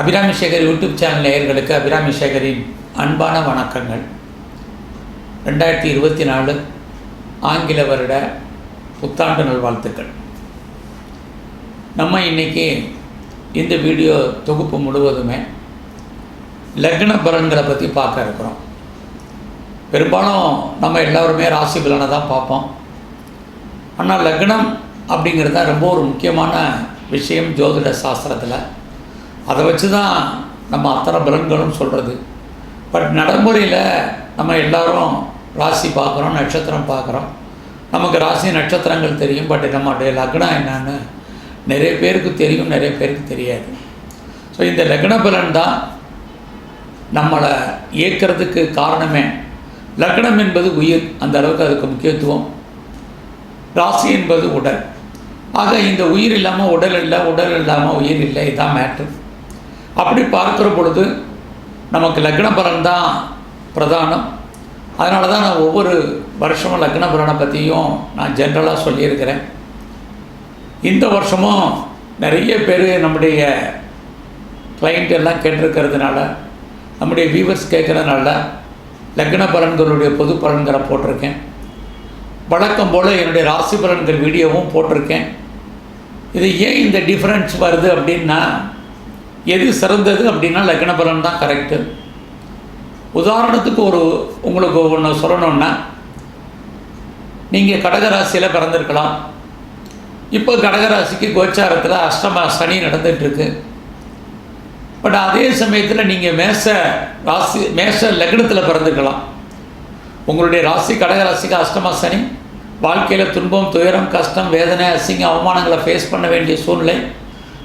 Abirami Sekar YouTube channel நேயர்களுக்கு அபிராமி சேகரின் அன்பான வணக்கங்கள். ரெண்டாயிரத்தி இருபத்தி நாலு ஆங்கில வருட புத்தாண்டு நல்வாழ்த்துக்கள். நம்ம இன்னைக்கு இந்த வீடியோ தொகுப்பு முழுவதுமே லக்ன பலன்களை பற்றி பார்க்க இருக்கிறோம். பெரும்பாலும் நம்ம எல்லோருமே ராசி பலனை தான் பார்ப்போம். ஆனால் லக்னம் அப்படிங்கிறது தான் ரொம்ப ஒரு முக்கியமான விஷயம் ஜோதிட சாஸ்திரத்தில். அதை வச்சு தான் நம்ம அத்தனை பலன்களும் சொல்கிறது பட் நடைமுறையில் நம்ம எல்லாரும் ராசி பார்க்குறோம் நட்சத்திரம் பார்க்குறோம். நமக்கு ராசி நட்சத்திரங்கள் தெரியும் பட் நம்மளுடைய லக்னம் என்னன்னு நிறைய பேருக்கு தெரியும் நிறைய பேருக்கு தெரியாது. ஸோ இந்த லக்ன பலன் தான் நம்மளை இயக்கிறதுக்கு காரணமே. லக்னம் என்பது உயிர் அந்த அளவுக்கு அதுக்கு முக்கியத்துவம். ராசி என்பது உடல். ஆக இந்த உயிர் இல்லாமல் உடல் இல்லை உடல் இல்லாமல் உயிர் இல்லை இதான் மேட்ரு அப்படி பார்க்குற பொழுது நமக்கு லக்ன பலன் தான் பிரதானம். அதனால தான் நான் ஒவ்வொரு வருஷமும் லக்ன பலனை பற்றியும் நான் ஜென்ரலாக சொல்லியிருக்கிறேன். இந்த வருஷமும் நிறைய பேர் நம்முடைய கிளைண்ட் எல்லாம் கேட்டிருக்கிறதுனால நம்முடைய வியூவர்ஸ் கேட்குறதுனால லக்ன பலன்களுடைய பொது பலன்களை போட்டிருக்கேன். வழக்கம் போல் என்னுடைய ராசி பலன்கள் வீடியோவும் போட்டிருக்கேன். இது ஏன் இந்த டிஃப்ரென்ஸ் வருது அப்படின்னா எது சிறந்தது அப்படின்னா லக்ன பலன் தான் கரெக்டு உதாரணத்துக்கு ஒரு உங்களுக்கு ஒன்று சொல்லணுன்னா நீங்கள் கடகராசியில் பிறந்திருக்கலாம். இப்போ கடகராசிக்கு கோச்சாரத்தில் அஷ்டம சனி நடந்துகிட்ருக்கு பட் அதே சமயத்தில் நீங்கள் மேச ராசி மேச லக்னத்தில் பிறந்திருக்கலாம். உங்களுடைய ராசி கடகராசிக்கு அஷ்டம சனி. வாழ்க்கையில் துன்பம் துயரம் கஷ்டம் வேதனை அசிங்க அவமானங்களை ஃபேஸ் பண்ண வேண்டிய சூழ்நிலை.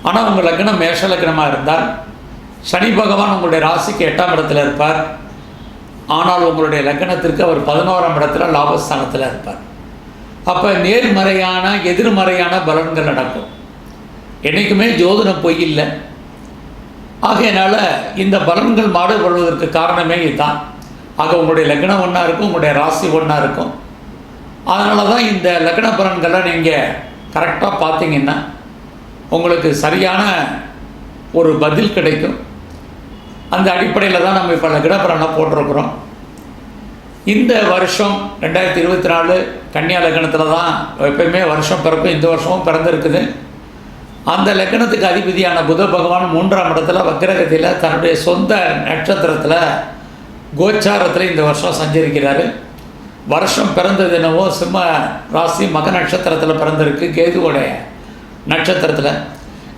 ஆனால் உங்கள் லக்னம் மேஷ லக்னமாக இருந்தால் சனி பகவான் உங்களுடைய ராசிக்கு எட்டாம் இடத்துல இருப்பார். ஆனால் உங்களுடைய லக்னத்திற்கு அவர் பதினோராம் இடத்துல லாபஸ்தானத்தில் இருப்பார். அப்போ நேர்மறையான எதிர்மறையான பலன்கள் நடக்கும். என்றைக்குமே ஜோதிடம் பொய் இல்லை. ஆகையினால இந்த பலன்கள் மாடுபடுவதற்கு காரணமே இதுதான். ஆக உங்களுடைய லக்னம் ஒன்றா இருக்கும் உங்களுடைய ராசி ஒன்றா இருக்கும். அதனால தான் இந்த லக்ன பலன்களை நீங்கள் கரெக்டாக பார்த்தீங்கன்னா உங்களுக்கு சரியான ஒரு பதில் கிடைக்கும். அந்த அடிப்படையில் தான் நம்ம இப்போ லக்ன போட்டிருக்கிறோம். இந்த வருஷம் ரெண்டாயிரத்தி இருபத்தி நாலு கன்னியா லக்னத்தில் தான் எப்பயுமே வருஷம் பிறப்பு இந்த வருஷமும் பிறந்திருக்குது. அந்த லக்னத்துக்கு அதிபதியான புத பகவான் மூன்றாம் இடத்துல வக்ரகதியில் தன்னுடைய சொந்த நட்சத்திரத்தில் கோச்சாரத்தில் இந்த வருஷம் சஞ்சரிக்கிறார். வருஷம் பிறந்தது என்னவோ சிம்ம ராசி மக நட்சத்திரத்தில் பிறந்திருக்கு கேதுவோடைய. நட்சத்திரத்தில்.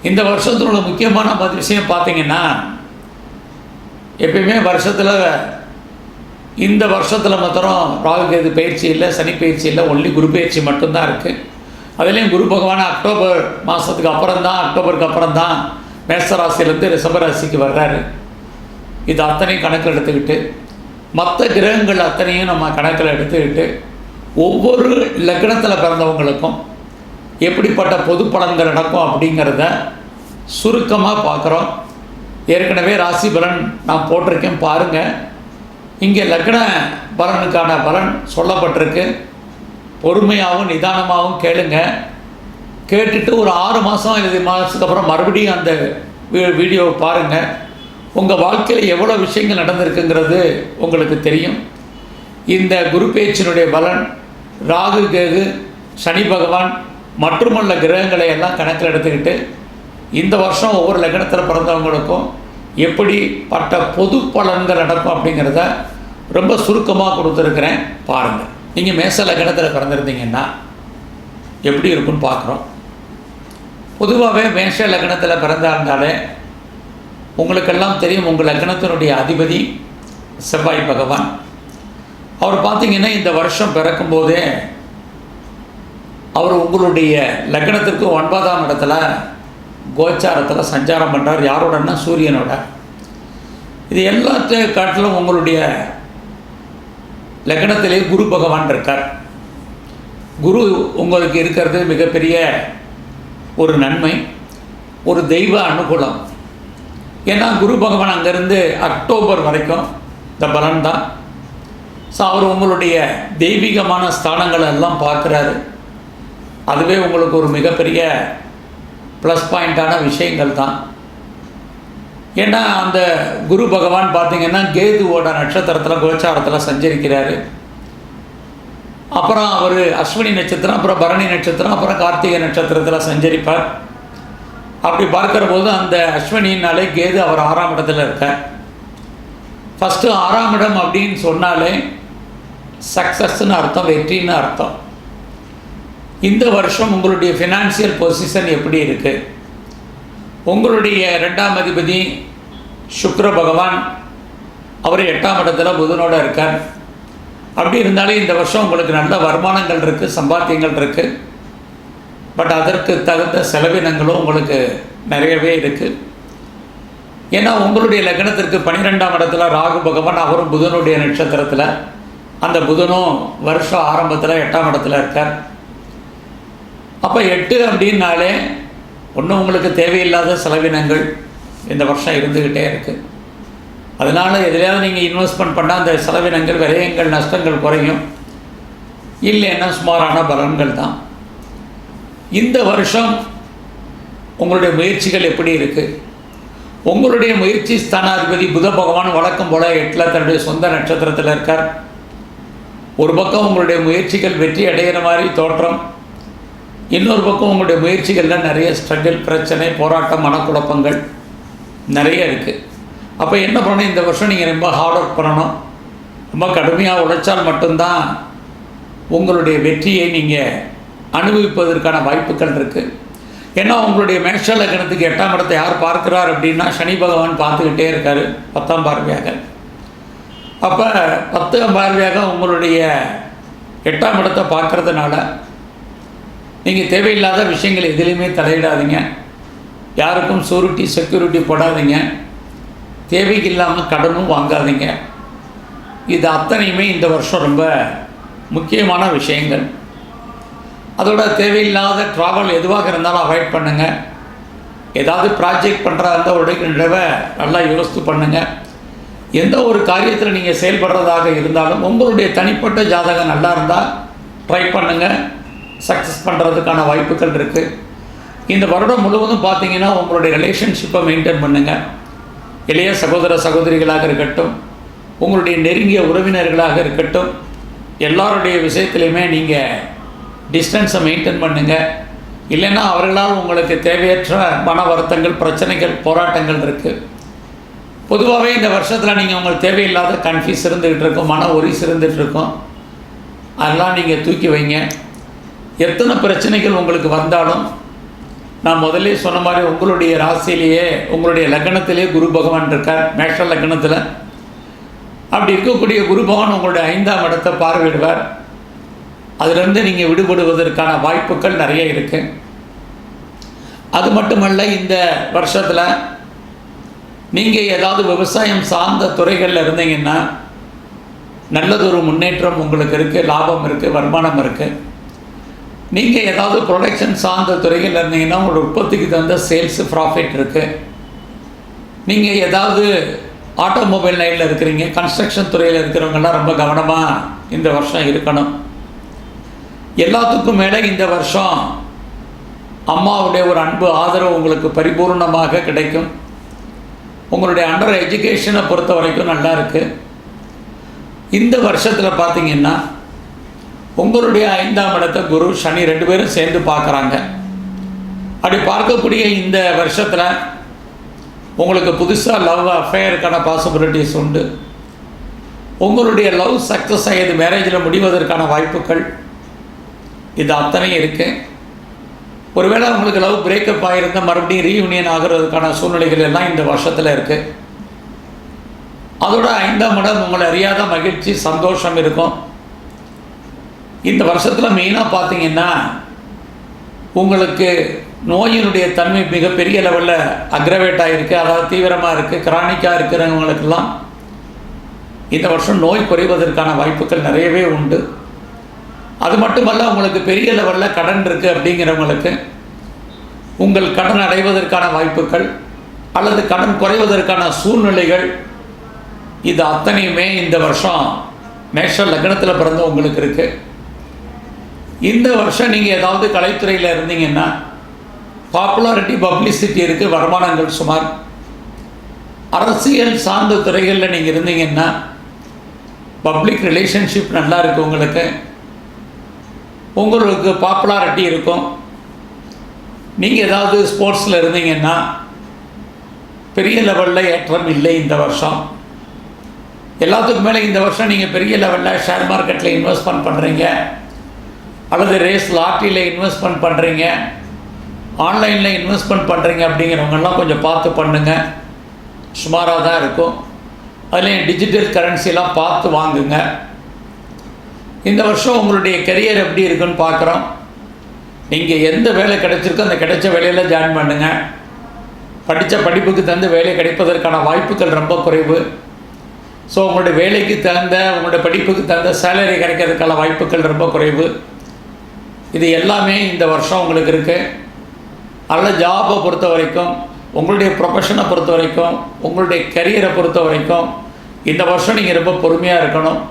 இந்த வருஷத்தினோட முக்கியமான மது விஷயம் பார்த்தீங்கன்னா எப்பயுமே வருஷத்தில் இந்த வருஷத்தில் மாத்திரம் ராகு கேது பயிற்சி இல்லை சனி பயிற்சி இல்லை ஒன்லி குரு பயிற்சி மட்டும்தான் இருக்குது அதுலேயும் குரு பகவான் அக்டோபர் மாதத்துக்கு அப்புறம் தான் அக்டோபருக்கு அப்புறம் தான் மேசராசிலேருந்து ரிஷபராசிக்கு வர்றாரு. இது அத்தனையும் கணக்கில் எடுத்துக்கிட்டு மற்ற கிரகங்கள் அத்தனையும் நம்ம கணக்கில் எடுத்துக்கிட்டு ஒவ்வொரு லக்னத்தில் பிறந்தவங்களுக்கும் எப்படிப்பட்ட பொது பலன்கள் நடக்கும் அப்படிங்கிறத சுருக்கமாக பார்க்குறோம். ஏற்கனவே ராசி பலன் நான் போட்டிருக்கேன் பாருங்கள் இங்கே லக்ன பலனுக்கான பலன் சொல்லப்பட்டிருக்கு. பொறுமையாகவும் நிதானமாகவும் கேளுங்க. கேட்டுட்டு ஒரு ஆறு மாதம் இது மாதத்துக்கு அப்புறம் மறுபடியும் அந்த வீ- வீடியோவை பாருங்கள் உங்கள் வாழ்க்கையில் எவ்வளோ விஷயங்கள் நடந்திருக்குங்கிறது உங்களுக்கு தெரியும். இந்த குரு பேச்சினுடைய பலன் ராகு கேது சனி பகவான் மற்றுமுள்ள கிரகங்களை எல்லாம் கணக்கில் எடுத்துக்கிட்டு இந்த வருஷம் ஒவ்வொரு லக்னத்தில் பிறந்தவங்களுக்கும் எப்படிப்பட்ட பொது பலன்கள் நடக்கும் அப்படிங்கிறத ரொம்ப சுருக்கமாக கொடுத்துருக்குறேன் பாருங்கள் நீங்கள் மேச லக்னத்தில் பிறந்திருந்தீங்கன்னா எப்படி இருக்குன்னு பார்க்குறோம். பொதுவாகவே மேஷ லக்னத்தில் பிறந்தாருந்தாலே உங்களுக்கெல்லாம் தெரியும் உங்கள் லக்னத்தினுடைய அதிபதி செவ்வாய் பகவான். அவர் பார்த்தீங்கன்னா இந்த வருஷம் பிறக்கும்போதே அவர் உங்களுடைய லக்னத்திற்கு ஒன்பதாம் இடத்துல கோச்சாரத்தில் சஞ்சாரம் பண்ணுறார் யாரோடன்னா சூரியனோட. இது எல்லாத்த காட்டிலும் உங்களுடைய லக்னத்திலே குரு பகவான் இருக்கார். குரு உங்களுக்கு இருக்கிறது மிகப்பெரிய ஒரு நன்மை ஒரு தெய்வ அனுகூலம். ஏன்னா குரு பகவான் அங்கேருந்து அக்டோபர் வரைக்கும் இந்த பலன் தான் ஸோ அவர் உங்களுடைய தெய்வீகமான ஸ்தானங்களை எல்லாம் பார்க்குறாரு. அதுவே உங்களுக்கு ஒரு மிகப்பெரிய ப்ளஸ் பாயிண்ட்டான விஷயங்கள் தான். ஏன்னா அந்த குரு பகவான் பார்த்தீங்கன்னா கேதுவோட நட்சத்திரத்தில் கோச்சாரத்தில் சஞ்சரிக்கிறார். அப்புறம் அவர் அஸ்வினி நட்சத்திரம் அப்புறம் பரணி நட்சத்திரம் அப்புறம் கார்த்திகை நட்சத்திரத்தில் சஞ்சரிப்பார். அப்படி பார்க்குற போது அந்த அஸ்வினினாலே கேது அவர் ஆறாம் இடத்துல இருக்கார். ஃபஸ்ட்டு ஆறாம் இடம் அப்படின்னு சொன்னாலே சக்ஸஸ்ன்னு அர்த்தம் வெற்றின்னு அர்த்தம். இந்த வருஷம் உங்களுடைய ஃபினான்சியல் பொசிஷன் எப்படி இருக்குது உங்களுடைய ரெண்டாம் அதிபதி சுக்ர பகவான் அவர் எட்டாம் இடத்துல புதனோடு இருக்கார். அப்படி இருந்தாலும் இந்த வருஷம் உங்களுக்கு நல்ல வருமானங்கள் இருக்குது சம்பாத்தியங்கள் இருக்குது பட் அதற்கு தகுந்த செலவினங்களும் உங்களுக்கு நிறையவே இருக்குது ஏன்னா உங்களுடைய லக்னத்திற்கு பன்னிரெண்டாம் இடத்துல ராகு பகவான் அவரும் புதனுடைய நட்சத்திரத்தில். அந்த புதனும் வருஷம் ஆரம்பத்தில் எட்டாம் இடத்துல இருக்கார். அப்போ எட்டு அப்படின்னாலே ஒன்றும் உங்களுக்கு தேவையில்லாத செலவினங்கள் இந்த வருஷம் இருந்துக்கிட்டே இருக்குது அதனால் எதுலையாவது நீங்கள் இன்வெஸ்ட்மெண்ட் பண்ணால் அந்த செலவினங்கள் விரயங்கள் நஷ்டங்கள் குறையும். இல்லைன்னா சுமாரான பலன்கள் தான். இந்த வருஷம் உங்களுடைய முயற்சிகள் எப்படி இருக்குது உங்களுடைய முயற்சி ஸ்தானாதிபதி புத பகவான் வழக்கம் போல் எட்டில் தன்னுடைய சொந்த நட்சத்திரத்தில் இருக்கார். ஒரு பக்கம் உங்களுடைய முயற்சிகள் வெற்றி அடைகிற மாதிரி தோற்றம் இன்னொரு பக்கம் உங்களுடைய முயற்சிகளில் நிறைய ஸ்ட்ரகிள் பிரச்சனை போராட்டம் மனக்குழப்பங்கள் நிறைய இருக்குது அப்போ என்ன பண்ணணும்? இந்த வருஷம் நீங்கள் ரொம்ப ஹார்ட் ஒர்க் பண்ணணும். ரொம்ப கடுமையாக உழைச்சால் மட்டும்தான் உங்களுடைய வெற்றியை நீங்கள் அனுபவிப்பதற்கான வாய்ப்புகள் இருக்குது ஏன்னா உங்களுடைய மேஷ லக்னத்துக்கு எட்டாம் இடத்தை யார் பார்க்குறார் அப்படின்னா சனி பகவான் பார்த்துக்கிட்டே இருக்கார். பத்தாம் பார்வையாக. அப்போ பத்தாம் பார்வையாக உங்களுடைய எட்டாம் இடத்தை பார்க்கறதுனால நீங்கள் தேவையில்லாத விஷயங்கள் எதுலேயுமே தலையிடாதீங்க. யாருக்கும் சூரிட்டி செக்யூரிட்டி போடாதீங்க. தேவைக்கு இல்லாமல் கடனும் வாங்காதீங்க. இது அத்தனையுமே இந்த வருஷம் ரொம்ப முக்கியமான விஷயங்கள். அதோட தேவையில்லாத ட்ராவல் எதுவாக இருந்தாலும் அவாய்ட் பண்ணுங்கள் ஏதாவது ப்ராஜெக்ட் பண்ணுறா இருந்தால் உடைக்கின்றவ நல்லா யோசித்து பண்ணுங்கள் எந்த ஒரு காரியத்தில் நீங்கள் செயல்படுறதாக இருந்தாலும் உங்களுடைய தனிப்பட்ட ஜாதகம் நல்லா இருந்தால் ட்ரை பண்ணுங்கள் சக்ஸஸ் பண்ணுறதுக்கான வாய்ப்புகள் இருக்குது இந்த வருடம் முழுவதும் பார்த்தீங்கன்னா உங்களுடைய ரிலேஷன்ஷிப்பை மெயின்டைன் பண்ணுங்கள் இளைய சகோதர சகோதரிகளாக இருக்கட்டும் உங்களுடைய நெருங்கிய உறவினர்களாக இருக்கட்டும் எல்லாருடைய விஷயத்துலையுமே நீங்கள் டிஸ்டன்ஸை மெயின்டைன் பண்ணுங்கள் இல்லைன்னா அவர்களால் உங்களுக்கு தேவையற்ற மன வருத்தங்கள் பிரச்சனைகள் போராட்டங்கள் இருக்குது பொதுவாகவே இந்த வருஷத்தில் நீங்கள் உங்களுக்கு தேவையில்லாத கன்ஃபியூஸ் இருந்துகிட்டு இருக்கும் மன ஒரிஸ் இருந்துகிட்டு இருக்கும். அதெல்லாம் நீங்கள் தூக்கி வைங்க. எத்தனை பிரச்சனைகள் உங்களுக்கு வந்தாலும் நான் முதல்ல சொன்ன மாதிரி உங்களுடைய ராசியிலேயே உங்களுடைய லக்னத்திலே குரு பகவான் இருக்கார் மேஷ லக்னத்தில். அப்படி இருக்கக்கூடிய குரு பகவான் உங்களுடைய ஐந்தாம் இடத்தை பார்வையிடுவார். அதிலிருந்து நீங்கள் விடுபடுவதற்கான வாய்ப்புகள் நிறைய இருக்குது அது மட்டுமல்ல இந்த வருஷத்தில் நீங்கள் ஏதாவது விவசாயம் சார்ந்த துறைகளில் இருந்தீங்கன்னா நல்லதொரு முன்னேற்றம் உங்களுக்கு இருக்குது லாபம் இருக்குது வருமானம் இருக்குது நீங்கள் ஏதாவது ப்ரொடக்ஷன் சார்ந்த துறையில் இருந்தீங்கன்னா உங்களோட உற்பத்திக்கு தகுந்த சேல்ஸ் ப்ராஃபிட் இருக்குது நீங்கள் ஏதாவது ஆட்டோமொபைல் லைனில் இருக்கிறீங்க கன்ஸ்ட்ரக்ஷன் துறையில் இருக்கிறவங்கெல்லாம் ரொம்ப கவனமாக இந்த வருஷம் இருக்கணும். எல்லாத்துக்கும் மேலே இந்த வருஷம் அம்மாவுடைய ஒரு அன்பு ஆதரவு உங்களுக்கு பரிபூர்ணமாக கிடைக்கும். உங்களுடைய அண்டர் எஜுகேஷனை பொறுத்த வரைக்கும் நல்லா இருக்குது இந்த வருஷத்தில் பார்த்தீங்கன்னா உங்களுடைய ஐந்தாம் இடத்தை குரு சனி ரெண்டு பேரும் சேர்ந்து பார்க்குறாங்க. அப்படி பார்க்கக்கூடிய இந்த வருஷத்தில் உங்களுக்கு புதுசாக லவ் அஃபேருக்கான பாசிபிலிட்டிஸ் உண்டு. உங்களுடைய லவ் சக்ஸஸ் ஆகியது மேரேஜில் முடிவதற்கான வாய்ப்புகள்? இது அத்தனையும் இருக்குது ஒருவேளை உங்களுக்கு லவ் பிரேக்கப் ஆகியிருந்தால் மறுபடியும் ரீயூனியன் ஆகிறதுக்கான சூழ்நிலைகள் எல்லாம் இந்த வருஷத்தில் இருக்குது அதோட ஐந்தாம் இடம் உங்களை அறியாத மகிழ்ச்சி சந்தோஷம் இருக்கும். இந்த வருஷத்தில் மெயினாக பார்த்தீங்கன்னா உங்களுக்கு நோயினுடைய தன்மை மிகப்பெரிய லெவலில் அக்ரவேட் ஆகிருக்கு அதாவது தீவிரமாக இருக்குது கிரானிக்காக இருக்கிறவங்களுக்கெல்லாம் இந்த வருஷம் நோய் குறைவதற்கான வாய்ப்புகள் நிறையவே உண்டு. அது மட்டுமல்ல உங்களுக்கு பெரிய லெவலில் கடன் இருக்குது அப்படிங்கிறவங்களுக்கு உங்கள் கடன் அடைவதற்கான வாய்ப்புகள் அல்லது கடன் குறைவதற்கான சூழ்நிலைகள் இது அத்தனையுமே இந்த வருஷம் மேஷ லக்னத்தில் பிறந்த உங்களுக்கு இருக்குது இந்த வருஷம் நீங்கள் ஏதாவது கலைத்துறையில் இருந்தீங்கன்னா பாப்புலாரிட்டி பப்ளிசிட்டி இருக்குது வருமானங்கள் சுமார் அரசியல் சார்ந்த துறைகளில் நீங்கள் இருந்தீங்கன்னா பப்ளிக் ரிலேஷன்ஷிப் நல்லா இருக்குது உங்களுக்கு. உங்களுக்கு பாப்புலாரிட்டி இருக்கும். நீங்கள் ஏதாவது ஸ்போர்ட்ஸில் இருந்தீங்கன்னா பெரிய லெவலில் ஏற்றம் இல்லை இந்த வருஷம். எல்லாத்துக்கும் மேலே இந்த வருஷம் நீங்கள் பெரிய லெவலில் ஷேர் மார்க்கெட்டில் இன்வெஸ்ட்மெண்ட் பண்ணுறீங்க அல்லது ரேஸ் லாட்டரியில் இன்வெஸ்ட்மெண்ட் பண்ணுறீங்க ஆன்லைனில் இன்வெஸ்ட்மெண்ட் பண்ணுறீங்க அப்படிங்கிறவங்கெல்லாம் கொஞ்சம் பார்த்து பண்ணுங்கள் சுமாராக தான் இருக்கும். அதுலேயும் டிஜிட்டல் கரன்சிலாம் பார்த்து வாங்குங்க. இந்த வருஷம் உங்களுடைய கெரியர் எப்படி இருக்குன்னு பார்க்குறோம். நீங்கள் எந்த வேலை கிடைச்சிருக்கோ அந்த கிடைச்ச வேலையில் ஜாயின் பண்ணுங்கள் படித்த படிப்புக்கு தகுந்த வேலை கிடைப்பதற்கான வாய்ப்புகள் ரொம்ப குறைவு. ஸோ உங்களுடைய வேலைக்கு தகுந்த உங்களுடைய படிப்புக்கு தகுந்த சேலரி கிடைக்கிறதுக்கான வாய்ப்புகள் ரொம்ப குறைவு. இது எல்லாமே இந்த வருஷம் உங்களுக்கு இருக்குது நல்ல ஜாபை பொறுத்த வரைக்கும் உங்களுடைய ப்ரொஃபஷனை பொறுத்த வரைக்கும் உங்களுடைய கரியரை பொறுத்த வரைக்கும் இந்த வருஷம் நீங்கள் ரொம்ப பொறுமையாக இருக்கணும்.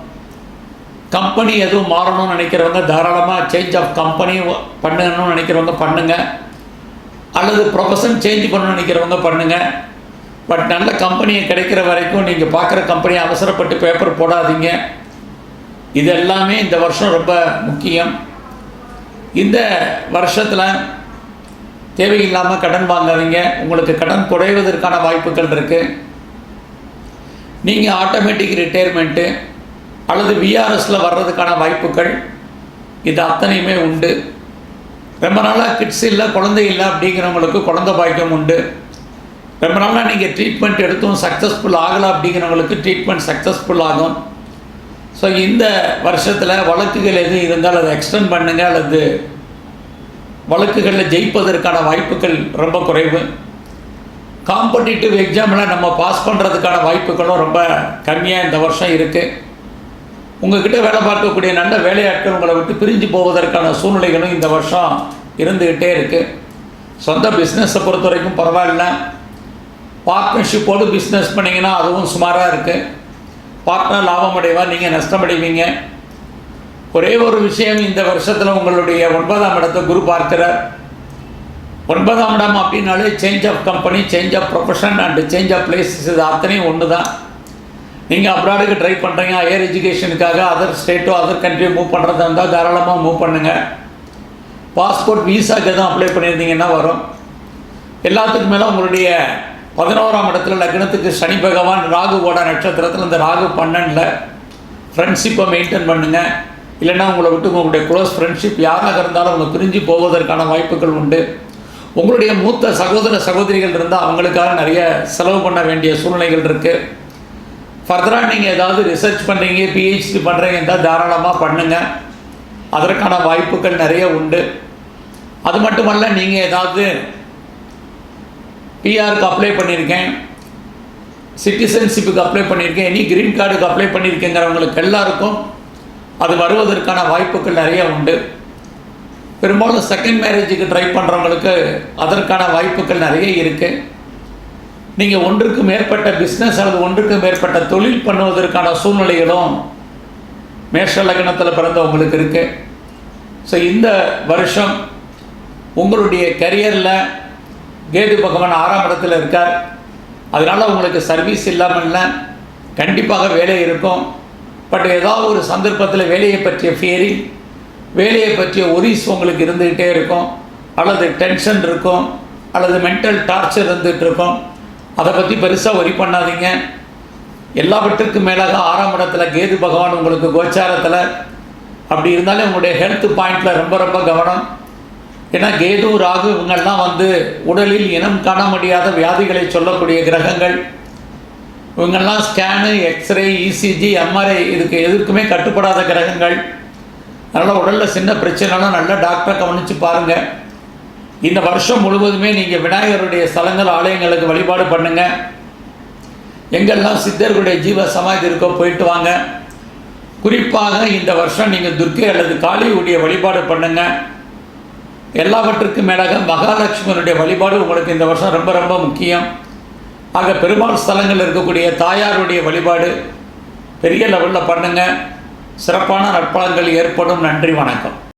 கம்பெனி எதுவும் மாறணும்னு நினைக்கிறவங்க தாராளமாக சேஞ்ச் ஆஃப் கம்பெனி பண்ணணும்னு நினைக்கிறவங்க பண்ணுங்கள் அல்லது ப்ரொஃபஷன் சேஞ்ச் பண்ணணும்னு நினைக்கிறவங்க பண்ணுங்கள் பட் நல்ல கம்பெனியை கிடைக்கிற வரைக்கும் நீங்கள் பார்க்குற கம்பெனியை அவசரப்பட்டு பேப்பர் போடாதீங்க. இது எல்லாமே இந்த வருஷம் ரொம்ப முக்கியம். இந்த வருஷத்தில் தேவையில்லாமல் கடன் வாங்காதீங்க. உங்களுக்கு கடன் குறைவதற்கான வாய்ப்புகள் இருக்குது நீங்கள் ஆட்டோமேட்டிக் ரிட்டையர்மெண்ட்டு அல்லது விஆர்எஸில் வர்றதுக்கான வாய்ப்புகள் இது அத்தனையுமே உண்டு. ரொம்ப நாளாக கிட்ஸ் இல்லை குழந்தை இல்லை அப்படிங்கிறவங்களுக்கு குழந்தை பாக்கியம் உண்டு. ரொம்ப நாளாக நீங்கள் ட்ரீட்மெண்ட் எடுத்தும் சக்ஸஸ்ஃபுல் ஆகலை அப்படிங்கிறவங்களுக்கு ட்ரீட்மெண்ட் சக்ஸஸ்ஃபுல் ஆகும். ஸோ இந்த வருஷத்தில் வழக்குகள் எது இருந்தால் அதை எக்ஸ்டெண்ட் பண்ணுங்கள் அல்லது வழக்குகளில் ஜெயிப்பதற்கான வாய்ப்புகள் ரொம்ப குறைவு. காம்படிட்டிவ் எக்ஸாமில் நம்ம பாஸ் பண்ணுறதுக்கான வாய்ப்புகளும் ரொம்ப கம்மியாக இந்த வருஷம் இருக்குது உங்ககிட்ட வேலை பார்க்கக்கூடிய நல்ல வேலையாட்கள் உங்களை விட்டு பிரிஞ்சு போவதற்கான சூழ்நிலைகளும் இந்த வருஷம் இருந்துக்கிட்டே இருக்குது சொந்த பிஸ்னஸை பொறுத்த வரைக்கும் பரவாயில்ல பார்ட்னர்ஷிப்போடு பிஸ்னஸ் பண்ணிங்கன்னா அதுவும் சுமாராக இருக்குது பார்ட்னர் லாபம் அடைவார் நீங்கள் நஷ்டமடைவீங்க. ஒரே ஒரு விஷயம் இந்த வருஷத்தில் உங்களுடைய ஒன்பதாம் இடத்தை குரு பார்க்கிறார். ஒன்பதாம் இடம் அப்படின்னாலே change of company change of profession and change of places இது அத்தனையும் ஒன்று தான் நீங்கள் அப்ராடுக்கு ட்ரை பண்ணுறீங்க ஹையர் எஜுகேஷனுக்காக அதர் ஸ்டேட்டோ அதர் கண்ட்ரியோ மூவ் பண்ணுறதா இருந்தால் தாராளமாக மூவ் பண்ணுங்கள் பாஸ்போர்ட் வீசாக்கு எதுவும் அப்ளை பண்ணியிருந்தீங்கன்னா வரும். எல்லாத்துக்கும் மேலே உங்களுடைய பதினோராம் இடத்துல லக்னத்துக்கு சனி பகவான் ராகுவோட நட்சத்திரத்தில் இந்த ராகு பன்னெண்டில் ஃப்ரெண்ட்ஷிப்பை மெயின்டைன் பண்ணுங்கள் இல்லைன்னா உங்களை விட்டு உங்களுடைய க்ளோஸ் ஃப்ரெண்ட்ஷிப் யாராக இருந்தாலும் அவங்க பிரிஞ்சு போவதற்கான வாய்ப்புகள் உண்டு. உங்களுடைய மூத்த சகோதர சகோதரிகள் இருந்தால் அவங்களுக்காக நிறைய செலவு பண்ண வேண்டிய சூழ்நிலைகள் இருக்குது ஃபர்தராக நீங்கள் ஏதாவது ரிசர்ச் பண்ணுறீங்க பிஹெச்டி பண்ணுறீங்க இருந்தால் தாராளமாக பண்ணுங்கள் அதற்கான வாய்ப்புகள் நிறைய உண்டு. அது மட்டுமல்ல நீங்கள் ஏதாவது பிஆருக்கு அப்ளை பண்ணியிருக்கேன். சிட்டிசன்ஷிப்புக்கு அப்ளை பண்ணியிருக்கேன். இனி கிரீன் கார்டுக்கு அப்ளை பண்ணியிருக்கேங்கிறவங்களுக்கு எல்லாருக்கும் அது வருவதற்கான வாய்ப்புகள் நிறைய உண்டு. பெரும்பாலும் செகண்ட் மேரேஜுக்கு ட்ரை பண்ணுறவங்களுக்கு அதற்கான வாய்ப்புகள் நிறைய இருக்குது நீங்கள் ஒன்றுக்கு மேற்பட்ட பிஸ்னஸ் அல்லது ஒன்றுக்கு மேற்பட்ட தொழில் பண்ணுவதற்கான சூழ்நிலைகளும் மேஷ லக்னத்தில் பிறந்தவங்களுக்கு இருக்குது ஸோ இந்த வருஷம் உங்களுடைய கரியரில் கேது பகவான் ஆறாம் இடத்துல இருக்கார். அதனால் உங்களுக்கு சர்வீஸ் இல்லாமல் இல்லை. கண்டிப்பாக வேலை இருக்கும். பட் ஏதாவது ஒரு சந்தர்ப்பத்தில் வேலையை பற்றிய ஃபியரிங் வேலையை பற்றிய ஒரிஸ் உங்களுக்கு இருந்துக்கிட்டே இருக்கும். அல்லது டென்ஷன் இருக்கும். அல்லது மென்டல் டார்ச்சர் இருந்துகிட்டு இருக்கும். அதை பற்றி பெருசாக ஒரி பண்ணாதீங்க. எல்லாவற்றுக்கும் மேலாக ஆறாம் இடத்துல கேது பகவான் உங்களுக்கு கோச்சாரத்தில். அப்படி இருந்தாலும் உங்களுடைய ஹெல்த் பாயிண்டில் ரொம்ப ரொம்ப கவனம். ஏன்னா கேது ராகு இவங்கெல்லாம் வந்து உடலில் இனம் காண முடியாத வியாதிகளை சொல்லக்கூடிய கிரகங்கள். இவங்கெல்லாம் ஸ்கேனு எக்ஸ்ரே இசிஜி எம்ஆர்ஐ இதுக்கு எதுக்குமே கட்டுப்படாத கிரகங்கள். அதனால் உடலில் சின்ன பிரச்சனைலாம் நல்ல டாக்டரை கவனித்து பாருங்கள் இந்த வருஷம் முழுவதுமே நீங்கள் விநாயகருடைய ஸ்தலங்கள் ஆலயங்களுக்கு வழிபாடு பண்ணுங்கள் எங்கெல்லாம் சித்தர்களுடைய ஜீவ சமாதி இருக்கோ போயிட்டு வாங்க. குறிப்பாக இந்த வருஷம் நீங்கள் துர்க்கை அல்லது காளியுடைய வழிபாடு பண்ணுங்கள் எல்லாவற்றுக்கும் மேலாக மகாலட்சுமியினுடைய வழிபாடு உங்களுக்கு இந்த வருஷம் ரொம்ப ரொம்ப முக்கியம். ஆக பெருமாள் ஸ்தலங்களில் இருக்கக்கூடிய தாயாருடைய வழிபாடு பெரிய லெவலில் பண்ணுங்கள் சிறப்பான நற்பலன்கள் ஏற்படும். நன்றி வணக்கம்.